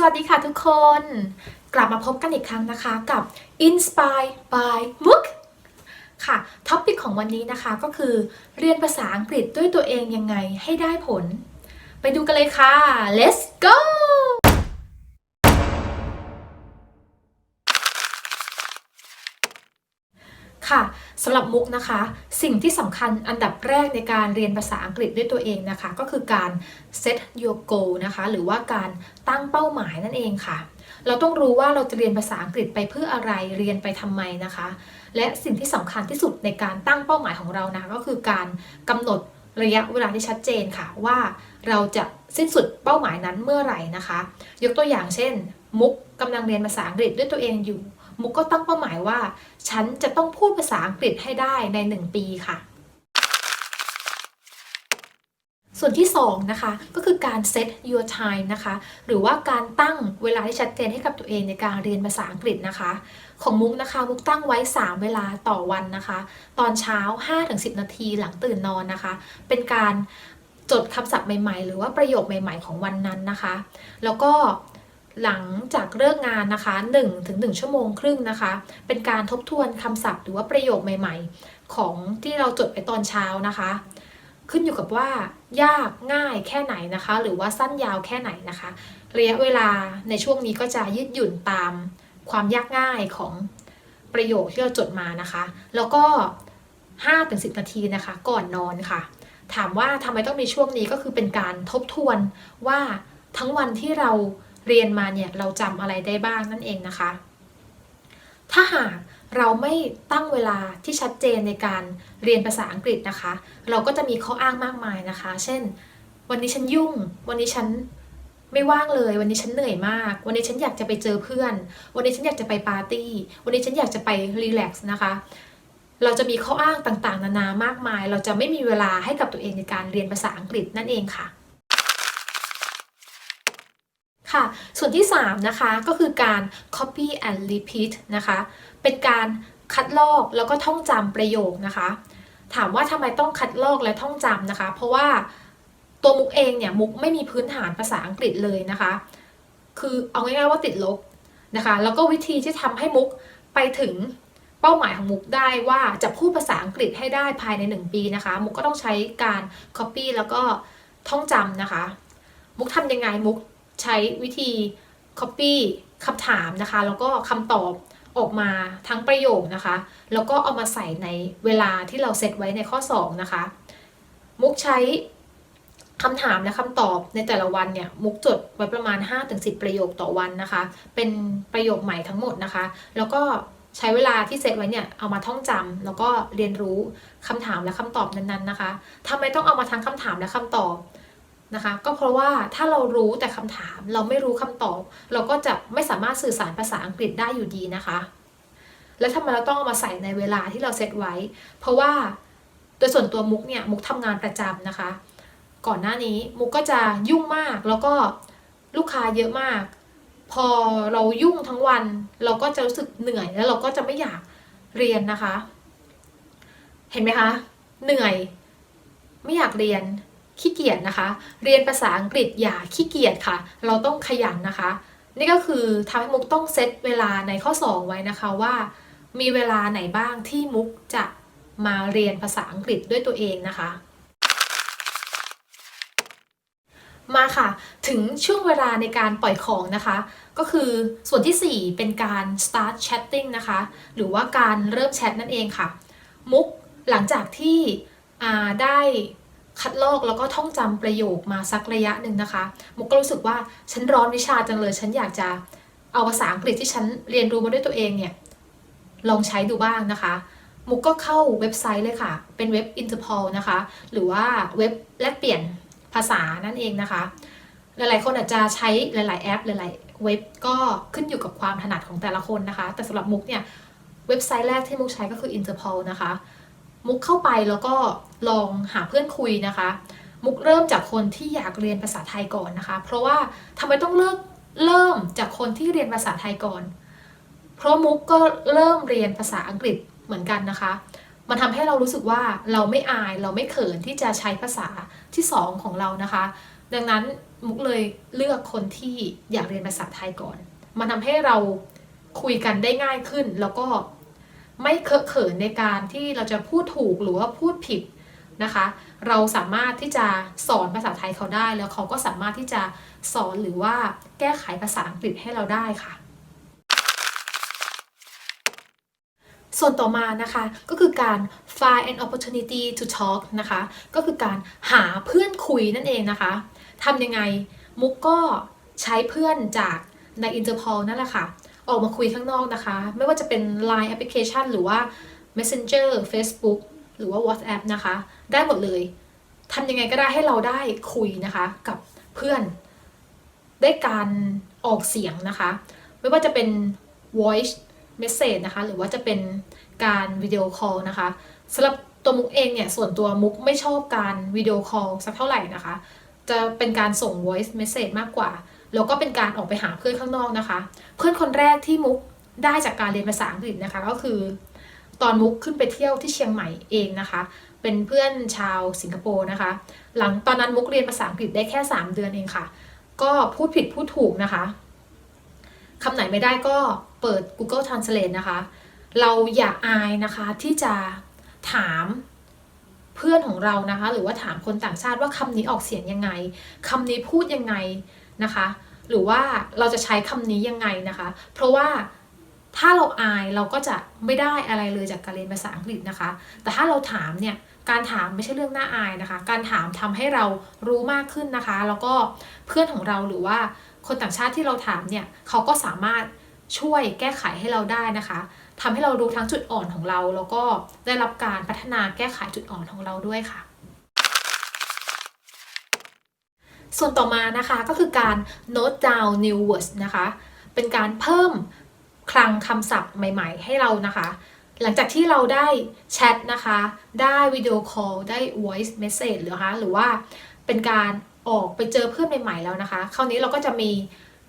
สวัสดีค่ะทุกคน กลับมาพบกันอีกครั้งนะคะกับ Inspire by Book ค่ะท็อปิกของวันนี้นะคะก็คือ เรียนภาษาอังกฤษด้วยตัวเองยังไงให้ได้ผล ไปดูกันเลยค่ะ let's go ค่ะสำหรับมุกนะคะ สิ่งที่สำคัญอันดับแรกในการเรียนภาษาอังกฤษด้วยตัวเองนะคะ ก็คือการ set your goal นะคะ หรือว่าการตั้งเป้าหมายนั่นเองค่ะ เราต้องรู้ว่าเราจะเรียนภาษาอังกฤษไปเพื่ออะไรเรียนไปทำไมนะคะ และสิ่งที่สำคัญที่สุดในการตั้งเป้าหมายของเรานะก็คือการกำหนดระยะเวลาที่ชัดเจนค่ะว่าเราจะสิ้นสุดเป้าหมายนั้นเมื่อไหร่นะคะ ยกตัวอย่างเช่น มุกกำลังเรียนภาษาอังกฤษด้วยตัวเองอยู่ มุกก็ตั้งเป้าหมายว่า ฉันจะต้องพูดภาษาอังกฤษให้ได้ใน 1 ปีค่ะ ส่วนที่2นะคะก็คือการ set your time นะคะ หรือว่าการตั้งเวลาที่ชัดเจนให้กับตัวเองในการเรียนภาษาอังกฤษนะคะ ของมุกนะคะมุกตั้งไว้ 3 เวลาต่อวันนะคะ ตอนเช้า 5-10 นาทีหลังตื่นนอนนะคะ เป็นการจดคำศัพท์ใหม่ ๆ หรือว่าประโยคใหม่ ๆ ของวันนั้นนะคะ แล้วก็ หลังจากเลิกงานนะคะ1ถึง1ชั่วโมงครึ่งนะคะ เป็นการทบทวนคำศัพท์ หรือว่าประโยคใหม่ ๆ ของที่เราจดไปตอนเช้านะคะ ขึ้นอยู่กับว่า ยากง่ายแค่ไหนนะคะ หรือว่าสั้นยาวแค่ไหนนะคะระยะเวลาในช่วงนี้ก็จะยืดหยุ่นตามความยากง่ายของประโยคที่เราจดมานะคะ แล้วก็ 5-10 นาทีนะคะ ก่อนนอนค่ะ ถามว่าทำไมต้องมีช่วงนี้ก็คือเป็นการทบทวนว่าทั้งวันที่เรา เรียนมาเนี่ยเราจำอะไรได้บ้างนั่นเองนะคะ ถ้าหากเราไม่ตั้งเวลาที่ชัดเจนในการเรียนภาษาอังกฤษนะคะ เราก็จะมีข้ออ้างมากมายนะคะ เช่น วันนี้ฉันยุ่ง วันนี้ฉันไม่ว่างเลย วันนี้ฉันเหนื่อยมาก วันนี้ฉันอยากจะไปเจอเพื่อน วันนี้ฉันอยากจะไปปาร์ตี้ วันนี้ฉันอยากจะไปรีแลกซ์นะคะ เราจะมีข้ออ้างต่างๆ นานามากมาย เราจะไม่มีเวลาให้กับตัวเองในการเรียนภาษาอังกฤษนั่นเองค่ะ ค่ะ ส่วนที่ 3 นะคะ ก็คือการ copy and repeat นะคะ เป็นการคัดลอกแล้วก็ท่องจำประโยคนะคะ ถามว่าทำไมต้องคัดลอกและท่องจำนะคะ เพราะว่าตัวมุกเองเนี่ยมุกไม่มีพื้นฐานภาษาอังกฤษเลยนะคะ คือเอาง่ายๆว่าติดลบนะคะ แล้วก็วิธีที่ทำให้มุกไปถึงเป้าหมายของมุกได้ว่าจะพูดภาษาอังกฤษให้ได้ภายใน 1 ปีนะคะ มุกก็ต้องใช้การ copy แล้วก็ท่องจำนะคะ มุกทำยังไงมุก ใช้วิธี copy คำถามนะคะ แล้วก็คำตอบออกมาทั้งประโยคนะคะ แล้วก็เอามาใส่ในเวลาที่เราเซตไว้ในข้อ 2 นะคะ มุกใช้คำถามและคำตอบในแต่ละวันเนี่ยมุกจดไว้ประมาณ 5-10 ประโยคต่อวันนะคะ เป็นประโยคใหม่ทั้งหมดนะคะ แล้วก็ใช้เวลาที่เซตไว้เนี่ยเอามาท่องจำแล้วก็เรียนรู้คำถามและคำตอบนั้นๆนะคะทำไมต้องเอามาทั้งคำถามและคำตอบ นะคะ ก็เพราะว่าถ้าเรารู้แต่คำถามเราไม่รู้คำตอบ เราก็จะไม่สามารถสื่อสารภาษาอังกฤษได้อยู่ดีนะคะ แล้วทำไมเราต้องเอามาใส่ในเวลาที่เราเซตไว้ เพราะว่าโดยส่วนตัวมุกเนี่ยมุกทำงานประจำนะคะ ก่อนหน้านี้มุกก็จะยุ่งมากแล้วก็ลูกค้าเยอะมาก พอเรายุ่งทั้งวัน เราก็จะรู้สึกเหนื่อยแล้วเราก็จะไม่อยากเรียนนะคะ เห็นไหมคะ เหนื่อย ไม่อยากเรียน ขี้เกียจนะคะ เรียนภาษาอังกฤษอย่าขี้เกียจค่ะ เราต้องขยันนะคะ นี่ก็คือทำให้มุกต้องเซตเวลาในข้อ 2 ไว้นะคะว่า มีเวลาไหนบ้างที่มุกจะมาเรียนภาษาอังกฤษด้วยตัวเองนะคะ มาค่ะ ถึงช่วงเวลาในการปล่อยของนะคะ ก็คือส่วนที่ 4 เป็นการ start chatting นะคะ หรือว่าการเริ่มแชทนั่นเองค่ะ มุกหลังจากที่ได้ คัดลอกแล้วก็ท่องจำประโยคมาสักระยะหนึ่งนะคะมุกก็รู้สึกว่าฉันร้อนวิชาจังเลยฉันอยากจะเอาภาษาอังกฤษที่ฉันเรียนรู้มาด้วยตัวเองเนี่ยลองใช้ดูบ้างนะคะ มุกก็เข้าเว็บไซต์เลยค่ะ เป็นเว็บ Interpol นะคะ หรือว่าเว็บแลกเปลี่ยนภาษานั่นเองนะคะ หลายๆ คนอาจจะใช้หลาย ๆ แอป หลาย ๆ เว็บก็ขึ้นอยู่กับความถนัดของแต่ละคนนะคะ แต่สำหรับมุกเนี่ยเว็บไซต์แรกที่มุกใช้ก็คือ Interpol นะคะ มุกเข้าไปแล้วก็ลองหาเพื่อนคุยนะคะ มุกเริ่มจากคนที่อยากเรียนภาษาไทยก่อนนะคะ เพราะว่าทำไมต้องเลิกเริ่มจากคนที่เรียนภาษาไทยก่อน เพราะมุกก็เริ่มเรียนภาษาอังกฤษเหมือนกันนะคะ มันทำให้เรารู้สึกว่าเราไม่อายเราไม่เขินที่จะใช้ภาษาที่สองของเรานะคะ ดังนั้นมุกเลยเลือกคนที่อยากเรียนภาษาไทยก่อน มันทำให้เราคุยกันได้ง่ายขึ้นแล้วก็ ไม่เคอะเขินในการที่เราจะพูดถูกหรือว่าพูดผิดนะคะ เราสามารถที่จะสอนภาษาไทยเขาได้ แล้วเขาก็สามารถที่จะสอนหรือว่าแก้ไขภาษาอังกฤษให้เราได้ค่ะ ส่วนต่อมานะคะก็คือการ find an opportunity to talk นะคะ ก็คือการหาเพื่อนคุยนั่นเองนะคะทำยังไงมุกก็ใช้เพื่อนจากใน Interpol นั่นแหละค่ะ ออกมาคุยข้างนอกนะคะ ไม่ว่าจะเป็น Line Application หรือว่า Messenger Facebook หรือว่า WhatsApp นะคะ ได้หมดเลยทำยังไงก็ได้ให้เราได้คุยนะคะ กับเพื่อน ได้การออกเสียงนะคะ ไม่ว่าจะเป็น voice message นะคะ หรือว่าจะเป็นการวิดีโอคอลนะคะสำหรับตัวมุกเองเนี่ย ส่วนตัวมุกไม่ชอบการวิดีโอคอลสักเท่าไหร่นะคะ จะเป็นการส่ง voice message มากกว่า แล้วก็เป็นการออกไปหาเพื่อนข้างนอกนะคะ เพื่อนคนแรกที่มุกได้จากการเรียนภาษาอังกฤษนะคะ ก็คือ ตอนมุกขึ้นไปเที่ยวที่เชียงใหม่เองนะคะ เป็นเพื่อนชาวสิงคโปร์นะคะ หลังตอนนั้นมุกเรียนภาษาอังกฤษได้แค่ 3 เดือนเองค่ะ ก็พูดผิดพูดถูกนะคะคำไหนไม่ได้ก็เปิด Google Translate นะคะ เราอย่าอายนะคะที่จะถามเพื่อนของเรานะคะ หรือว่าถามคนต่างชาติว่าคำนี้ออกเสียงยังไงคำนี้พูดยังไง นะคะ หรือว่าเราจะใช้คำนี้ยังไงนะคะ เพราะว่าถ้าเราอายเราก็จะไม่ได้อะไรเลยจากการเรียนภาษาอังกฤษนะคะ แต่ถ้าเราถามเนี่ยการถามไม่ใช่เรื่องน่าอายนะคะ การถามทำให้เรารู้มากขึ้นนะคะ แล้วก็เพื่อนของเราหรือว่าคนต่างชาติที่เราถามเนี่ยเขาก็สามารถช่วยแก้ไขให้เราได้นะคะทำให้เรารู้ทั้งจุดอ่อนของเรา แล้วก็ได้รับการพัฒนาแก้ไขจุดอ่อนของเราด้วยค่ะ ส่วนต่อมานะคะก็คือการ note down new words นะคะ เป็นการเพิ่มคลังคำศัพท์ใหม่ๆ ให้เรานะคะ หลังจากที่เราได้แชทนะคะ ได้วิดีโอคอล ได้ voice message หรือคะหรือว่าเป็นการออกไปเจอเพื่อนใหม่ๆแล้วนะคะ คราวนี้เราก็จะมี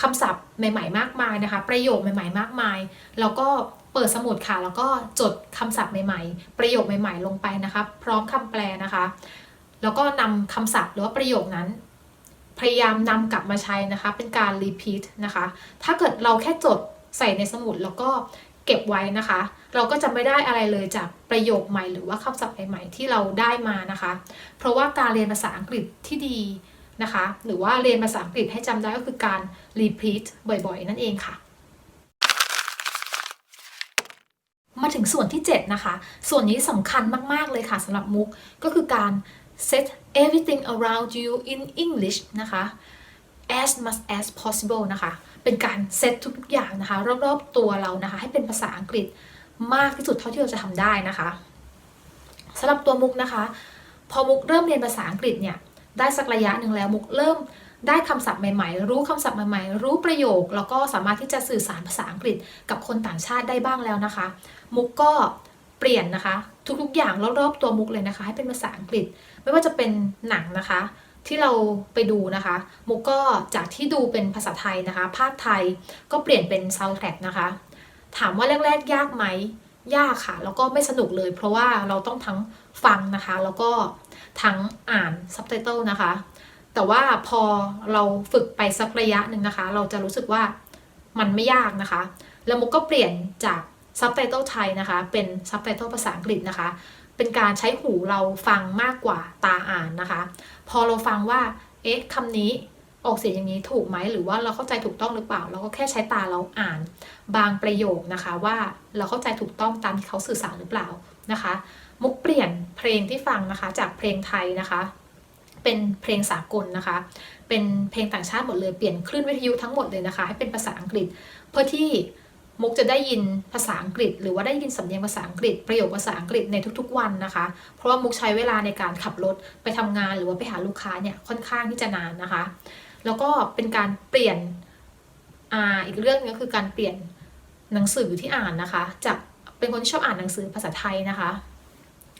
คำศัพท์ใหม่ ๆ มากมายนะคะ ประโยคใหม่ๆ มากมาย แล้วก็เปิดสมุดค่ะ แล้วก็จดคำศัพท์ใหม่ๆ ประโยคใหม่ ๆ ลงไปนะคะ พร้อมคำแปลนะคะ แล้วก็นำคำศัพท์หรือว่าประโยคนั้น พยายามนำกลับมาใช้นะคะ เป็นการ repeat นะคะ ถ้าเกิดเราแค่จดใส่ในสมุดแล้วก็เก็บไว้นะคะ เราก็จะไม่ได้อะไรเลยจากประโยคใหม่หรือว่าคำศัพท์ใหม่ๆที่เราได้มานะคะ เพราะว่าการเรียนภาษาอังกฤษที่ดีนะคะ หรือว่าเรียนภาษาอังกฤษให้จำได้ก็คือการ repeat บ่อยๆ นั่นเองค่ะ มาถึงส่วนที่ 7 นะคะ ส่วนนี้สำคัญมากๆเลยค่ะสำหรับมุกก็คือการ set everything around you in English นะคะ as much as possible นะคะ เป็นการเซตทุกอย่างนะคะ รอบๆตัวเรานะคะ ให้เป็นภาษาอังกฤษมากที่สุดเท่าที่เราจะทำได้นะคะสำหรับตัวมุกนะคะ พอมุกเริ่มเรียนภาษาอังกฤษเนี่ยได้สักระยะหนึ่งแล้วมุกเริ่มได้คำศัพท์ใหม่ๆ รู้คำศัพท์ใหม่ๆ รู้ประโยค แล้วก็สามารถที่จะสื่อสารภาษาอังกฤษกับคนต่างชาติได้บ้างแล้วนะคะ มุกก็เปลี่ยนนะคะ ทุกๆอย่างรอบๆตัวมุกเลยนะคะ ให้เป็นภาษาอังกฤษ ไม่ว่าจะเป็นหนังนะคะ ที่เราไปดูนะคะ มุกก็จากที่ดูเป็นภาษาไทยนะคะ ภาคไทยก็เปลี่ยนเป็น soundtrack นะคะ ถามว่าแรกๆ ยากไหมยากค่ะ แล้วก็ไม่สนุกเลย เพราะว่าเราต้องทั้งฟังนะคะ แล้วก็ทั้งอ่านซับไตเติลนะคะ แต่ว่าพอเราฝึกไปสักระยะหนึ่งนะคะ เราจะรู้สึกว่ามันไม่ยากนะคะ แล้วมุกก็เปลี่ยนจากซับไตเติลไทยนะคะ เป็นซับไตเติลภาษาอังกฤษนะคะ เป็นการใช้หูเราฟังมากกว่าตาอ่านนะคะ พอเราฟังว่า เอ๊ะคำนี้ออกเสียงอย่างนี้ถูกไหมหรือว่าเราเข้าใจถูกต้องหรือเปล่า เราก็แค่ใช้ตาเราอ่านบางประโยคนะคะ ว่าเราเข้าใจถูกต้องตามที่เขาสื่อสารหรือเปล่านะคะ มุกเปลี่ยนเพลงที่ฟังนะคะจากเพลงไทยนะคะ เป็นเพลงสากลนะคะ เป็นเพลงต่างชาติหมดเลยเปลี่ยนคลื่นวิทยุทั้งหมดเลยนะคะ ให้เป็นภาษาอังกฤษ เพื่อที่ มุกจะได้ยินภาษาอังกฤษ หรือว่าได้ยินสำเนียงภาษาอังกฤษ ประโยคภาษาอังกฤษในทุกๆ วันนะคะ เพราะว่ามุกใช้เวลาในการขับรถไปทำงานหรือว่าไปหาลูกค้าเนี่ยค่อนข้างที่จะนานนะคะ แล้วก็เป็นการเปลี่ยนอ่าอีกเรื่องนึงก็คือการเปลี่ยนหนังสือที่อ่านนะคะ จากเป็นคนที่ชอบอ่านหนังสือภาษาไทยนะคะ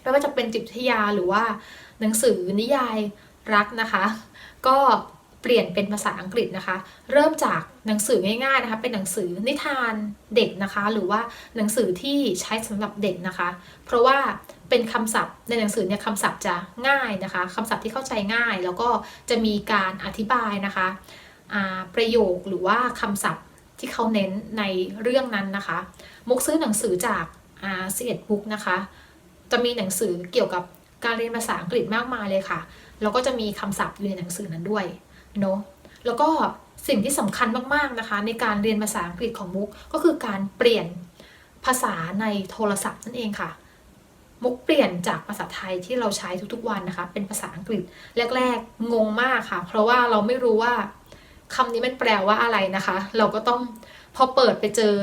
ไม่ว่าจะเป็นจิตวิทยาหรือว่าหนังสือนิยายรักนะคะ ก็ เปลี่ยนเป็นภาษาอังกฤษนะคะ เริ่มจากหนังสือง่ายๆนะคะเป็นหนังสือนิทานเด็กนะคะ หรือว่าหนังสือที่ใช้สำหรับเด็กนะคะ เพราะว่าเป็นคำศัพท์ในหนังสือเนี่ยคำศัพท์จะง่ายนะคะคำศัพท์ที่เข้าใจง่าย แล้วก็จะมีการอธิบายนะคะประโยคหรือว่าคำศัพท์ที่เขาเน้นในเรื่องนั้นนะคะ มุกซื้อหนังสือจากอ่าเสียดบุ๊กนะคะ จะมีหนังสือเกี่ยวกับการเรียนภาษาอังกฤษมากมายเลยค่ะ แล้วก็จะมีคำศัพท์อยู่ในหนังสือนั้นด้วย เนาะแล้วก็สิ่งที่สำคัญมากๆนะคะ ในการเรียนภาษาอังกฤษของมุกก็คือการเปลี่ยนภาษาในโทรศัพท์นั่นเองค่ะ มุกเปลี่ยนจากภาษาไทยที่เราใช้ทุกๆวันนะคะ เป็นภาษาอังกฤษแรก ๆ งงมากค่ะ เพราะว่าเราไม่รู้ว่าคำนี้มันแปลว่าอะไรนะคะ เราก็ต้องพอเปิดไปเจอ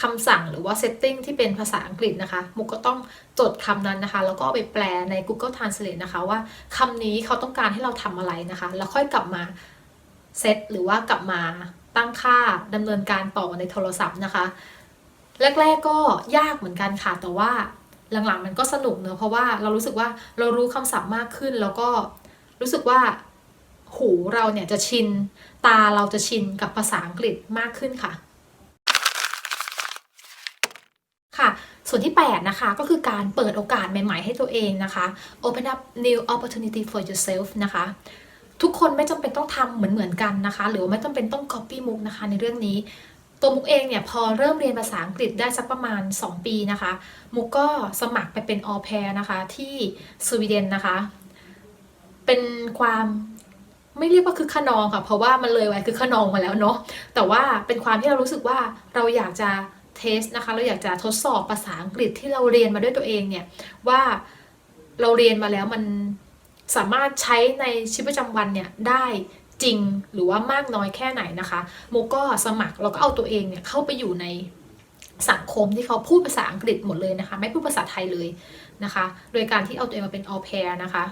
คำสั่งหรือว่าเซตติ้งที่เป็นภาษาอังกฤษนะคะ มุกก็ต้องจดคำนั้นนะคะ แล้วก็ไปแปลใน Google Translate นะคะ ว่าคำนี้เขาต้องการให้เราทำอะไรนะคะ แล้วค่อยกลับมาเซตหรือว่ากลับมาตั้งค่าดำเนินการต่อในโทรศัพท์นะคะ แรก ๆก็ยากเหมือนกันค่ะ แต่ว่าหลังๆมันก็สนุกเนอะเพราะว่าเรารู้สึกว่าเรารู้คำศัพท์มากขึ้น แล้วก็รู้สึกว่าหูเราเนี่ยจะชิน ตาเราจะชินกับภาษาอังกฤษมากขึ้นค่ะ ค่ะ ส่วนที่ 8 นะคะ ก็คือการเปิดโอกาสใหม่ ๆ ให้ตัวเองนะคะ open up new opportunity for yourself นะคะ ทุกคนไม่จำเป็นต้องทำเหมือนๆกันนะคะ หรือว่าไม่จำเป็นต้อง copy มุกนะคะ ในเรื่องนี้ ตัวมุกเองเนี่ย พอเริ่มเรียนภาษาอังกฤษได้สักประมาณ 2 ปีนะคะ มุกก็สมัครไปเป็นออแพร์นะคะ ที่สวีเดนนะคะ เป็นความไม่เรียกว่าคือขนองค่ะ เพราะว่ามันเลยไว้คือขนองมาแล้วเนาะแต่ว่าเป็นความที่เรารู้สึกว่าเราอยากจะ เทสนะคะ เราอยากจะทดสอบภาษาอังกฤษที่เราเรียนมาด้วยตัวเองเนี่ยว่าเราเรียนมาแล้วมันสามารถใช้ในชีวิตประจำวันเนี่ยได้จริงหรือว่ามากน้อยแค่ไหนนะคะโมก็สมัครแล้วก็เอาตัวเองเนี่ยเข้าไปอยู่ในสังคมที่เขาพูดภาษาอังกฤษหมดเลยนะคะ ไม่พูดภาษาไทยเลยนะคะ โดยการที่เอาตัวเองมาเป็นออแพรนะคะ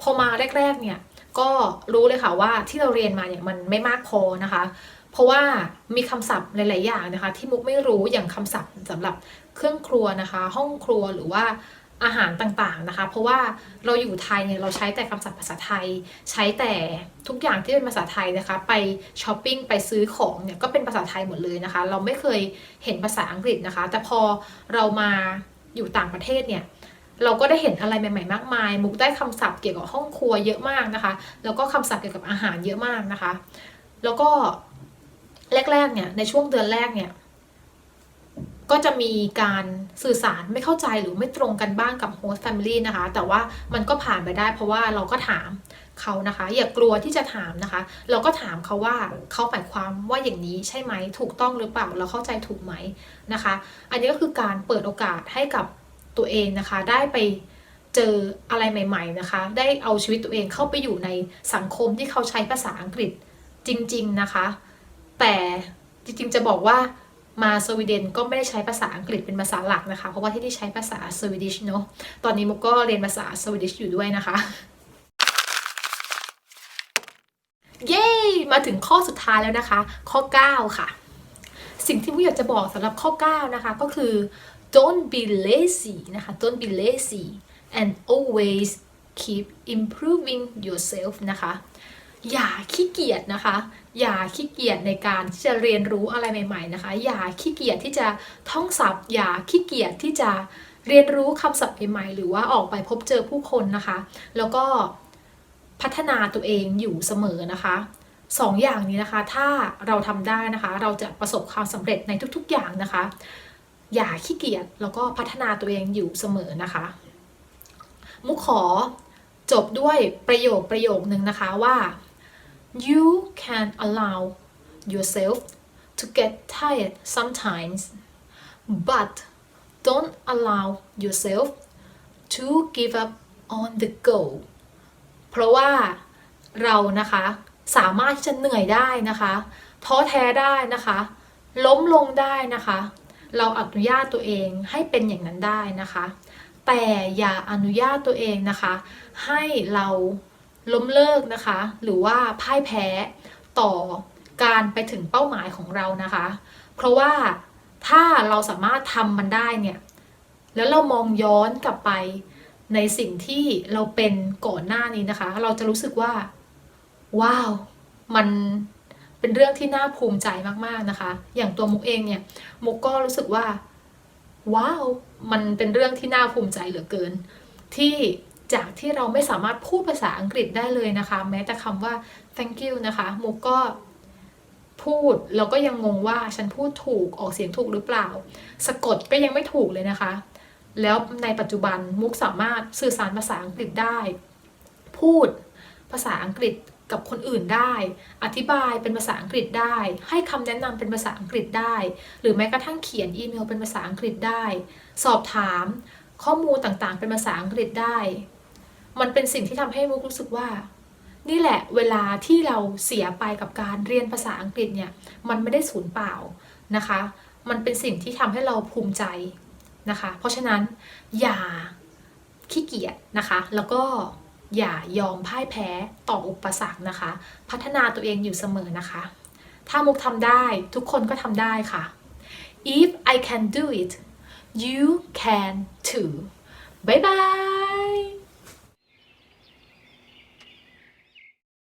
พอมาแรกๆเนี่ยก็รู้เลยค่ะว่าที่เราเรียนมาเนี่ยมันไม่มากพอนะคะ ราะว่ามีคำศัพท์หลาย ๆ อย่างนะคะ ที่มุกไม่รู้อย่างคำศัพท์สำหรับเครื่องครัวนะคะ ห้องครัวหรือว่าอาหารต่าง ๆ นะคะ เพราะว่าเราอยู่ไทยเนี่ยเราใช้แต่คำศัพท์ภาษาไทย ใช้แต่ทุกอย่างที่เป็นภาษาไทยนะคะ ไปช้อปปิ้งไปซื้อของเนี่ยก็เป็นภาษาไทยหมดเลยนะคะ เราไม่เคยเห็นภาษาอังกฤษนะคะ แต่พอเรามาอยู่ต่างประเทศเนี่ยเราก็ได้เห็นอะไรใหม่ ๆ มากมาย มุกได้คำศัพท์เกี่ยวกับห้องครัวเยอะมากนะคะ แล้วก็คำศัพท์เกี่ยวกับอาหารเยอะมากนะคะ แล้วก็ แรกๆเนี่ยในช่วงเดือนแรกเนี่ยก็จะมีการสื่อสารไม่เข้าใจหรือไม่ตรงกันบ้างกับโฮสต์แฟมิลี่นะคะ แต่ว่ามันก็ผ่านไปได้เพราะว่าเราก็ถามเขานะคะ อย่ากลัวที่จะถามนะคะ เราก็ถามเขาว่าเขาหมายความว่าอย่างนี้ใช่ไหมถูกต้องหรือเปล่าเราเข้าใจถูกไหมนะคะ อันนี้ก็คือการเปิดโอกาสให้กับตัวเองนะคะ ได้ไปเจออะไรใหม่ ๆนะคะ ได้เอาชีวิตตัวเองเข้าไปอยู่ในสังคมที่เขาใช้ภาษาอังกฤษจริง ๆ นะคะ แต่จริงๆจะบอกว่ามาสวีเดนก็ไม่ได้ใช้ภาษาอังกฤษเป็นภาษาหลักนะคะ เพราะว่าที่นี่ใช้ภาษาสวีดิชเนาะตอนนี้มุกก็เรียนภาษาสวีดิชอยู่ด้วยนะคะ เย้ มาถึงข้อสุดท้ายแล้วนะคะ ข้อ 9 ค่ะ สิ่งที่มุกอยากจะบอกสำหรับข้อ 9 นะคะ ก็คือ don't be lazy นะคะ don't be lazy and always keep improving yourself นะคะ อย่าขี้เกียจนะคะ อย่าขี้เกียจในการที่จะเรียนรู้อะไรใหม่ๆนะคะ อย่าขี้เกียจที่จะท่องศัพท์ อย่าขี้เกียจที่จะเรียนรู้คำศัพท์ใหม่ๆหรือว่าออกไปพบเจอผู้คนนะคะ แล้วก็พัฒนาตัวเองอยู่เสมอนะคะสองอย่างนี้นะคะ ถ้าเราทำได้นะคะ เราจะประสบความสำเร็จในทุกๆอย่างนะคะ อย่าขี้เกียจแล้วก็พัฒนาตัวเองอยู่เสมอนะคะ มุขอจบด้วยประโยคประโยคนึงนะคะว่า you can allow yourself to get tired sometimes but don't allow yourself to give up on the goal เพราะว่าเรานะคะสามารถที่จะเหนื่อยได้นะคะท้อแท้ได้นะคะ ล้มลงได้นะคะ เราอนุญาตตัวเองให้เป็นอย่างนั้นได้นะคะ แต่อย่าอนุญาตตัวเองนะคะ ให้เรา ล้มเลิกนะคะ หรือว่าพ่ายแพ้ต่อการไปถึงเป้าหมายของเรานะคะ เพราะว่าถ้าเราสามารถทำมันได้เนี่ย แล้วเรามองย้อนกลับไปในสิ่งที่เราเป็นก่อนหน้านี้นะคะ เราจะรู้สึกว่า ว้าว มันเป็นเรื่องที่น่าภูมิใจมากๆนะคะ อย่างตัวมุกเองเนี่ย มุกก็รู้สึกว่า ว้าว มันเป็นเรื่องที่น่าภูมิใจเหลือเกิน ที่ จากที่เราไม่สามารถพูดภาษาอังกฤษได้เลยนะคะ แม้แต่คำว่า thank you นะคะมุกก็พูดแล้วก็ยังงงว่าฉันพูดถูกออกเสียงถูกหรือเปล่า สะกดก็ยังไม่ถูกเลยนะคะ แล้วในปัจจุบันมุกสามารถสื่อสารภาษาอังกฤษได้ พูดภาษาอังกฤษกับคนอื่นได้ อธิบายเป็นภาษาอังกฤษได้ ให้คำแนะนำเป็นภาษาอังกฤษได้ หรือแม้กระทั่งเขียนอีเมลเป็นภาษาอังกฤษได้ สอบถามข้อมูลต่างๆ เป็นภาษาอังกฤษได้ มันเป็นสิ่งที่ทำให้มุกรู้สึกว่า นี่แหละเวลาที่เราเสียไปกับการเรียนภาษาอังกฤษเนี่ย มันไม่ได้สูญเปล่านะคะ มันเป็นสิ่งที่ทำให้เราภูมิใจนะคะ เพราะฉะนั้นอย่าขี้เกียจนะคะ แล้วก็อย่ายอมพ่ายแพ้ต่ออุปสรรคนะคะ พัฒนาตัวเองอยู่เสมอนะคะ ถ้ามุกทำได้ทุกคนก็ทำได้ค่ะ if I can do it you can too บ๊ายบาย